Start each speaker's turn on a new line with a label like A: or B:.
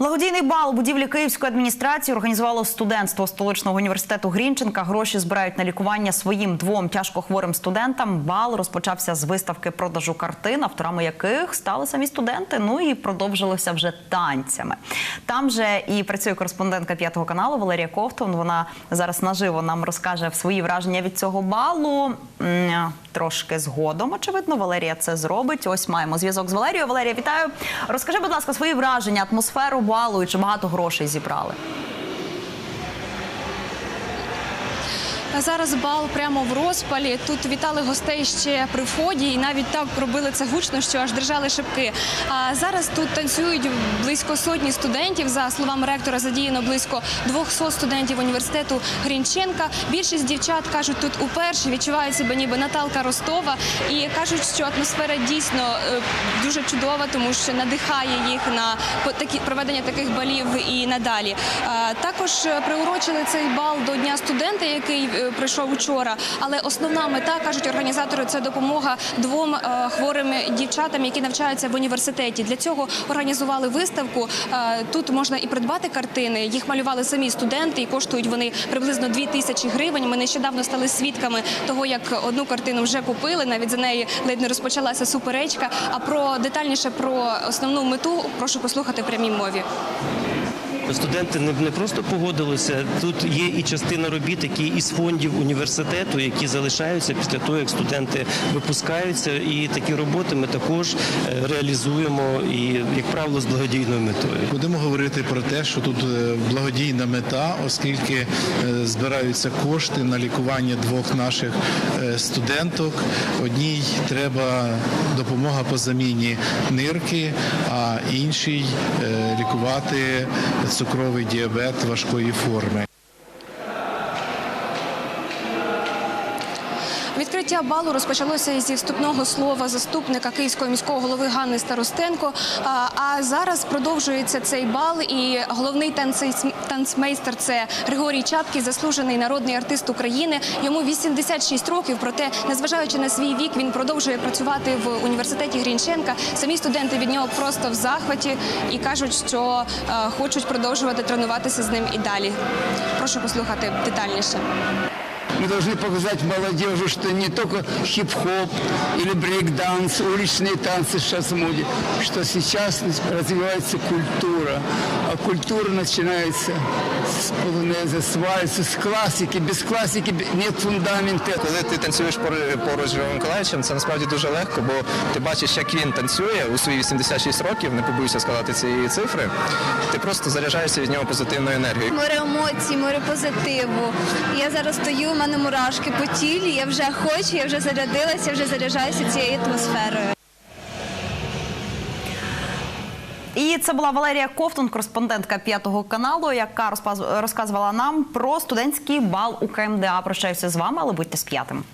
A: Благодійний бал у будівлі Київської адміністрації організувало студентство столичного університету Грінченка. Гроші збирають на лікування своїм двом тяжкохворим студентам. Бал розпочався з виставки продажу картин, авторами яких стали самі студенти. Ну і продовжилося вже танцями. Там же і працює кореспондентка п'ятого каналу Валерія Ковтун. Вона зараз наживо нам розкаже свої враження від цього балу. Трошки згодом, очевидно, Валерія це зробить. Ось маємо зв'язок з Валерією. Валерія, вітаю. Розкажи, будь ласка, свої враження, атмосферу балу і чи багато грошей зібрали.
B: Зараз бал прямо в розпалі. Тут вітали гостей ще при вході, і навіть так робили це гучно, що аж держали шибки. А зараз тут танцюють близько сотні студентів. За словами ректора, задіяно близько 200 студентів університету Грінченка. Більшість дівчат кажуть, тут уперше відчувають себе ніби Наталка Ростова і кажуть, що атмосфера дійсно е, дуже чудова, тому що надихає їх на такі проведення таких балів і надалі. Також е, приурочили цей бал до дня студента, який е, прийшов учора. Але основна мета кажуть організатори це допомога двом е, хворим дівчатам, які навчаються в університеті. Для цього організували виставку. Е, Тут можна і придбати картини. Їх малювали самі студенти, і коштують вони приблизно 2 тисячі гривень. Ми нещодавно стали свідками того, як одну картину вже купили. Навіть за неї ледь не розпочалася суперечка. А про детальніше про основну мету прошу послухати в прямій мові.
C: Студенти не, просто погодилися. Тут є і частина робіт, які із фондів університету, які залишаються після того, як студенти випускаються. І такі роботи ми також е, реалізуємо і, як правило, з благодійною метою.
D: Будемо говорити про те, що тут е, благодійна мета, оскільки е, збираються кошти на лікування двох наших студенток. Одній треба допомога по заміні нирки, а іншій лікувати цукровий діабет важкої форми.
B: Відкриття балу розпочалося зі вступного слова заступника київського міського голови Ганни Старостенко. А, зараз продовжується цей бал. І головний танцмейстер це Григорій Чапкий, заслужений народний артист України. Йому 86 років. Проте, незважаючи на свій вік, він продовжує працювати в університеті Грінченка. Самі студенти від нього просто в захваті і кажуть, що е, хочуть продовжувати тренуватися з ним і далі. Прошу послухати детальніше
E: Мы должны показать молодежи, что не только хип-хоп или брейк-данс, уличные танцы сейчас в моде, что сейчас развивается культура. А культура начинается с полонеза, с вальса, с классики. Без классики нет фундамента.
F: Коли ти танцюєш пор- поруч з Львовом Миколаївичем, це насправді дуже легко, бо ти бачиш, як він танцює у свої 86 років, не побоюся сказати цієї цифри. Ти просто заряджаєшся від нього позитивною енергією.
G: море емоцій, море позитиву. Я зараз стою, у мене мурашки по тілі, я вже хочу, я вже зарядилася, я вже заряджаюся цією атмосферою.
A: І це була Валерія Ковтун, кореспондентка п'ятого каналу, яка розказувала нам про студентський бал у КМДА. Прощаюся з вами, але будьте з п'ятим.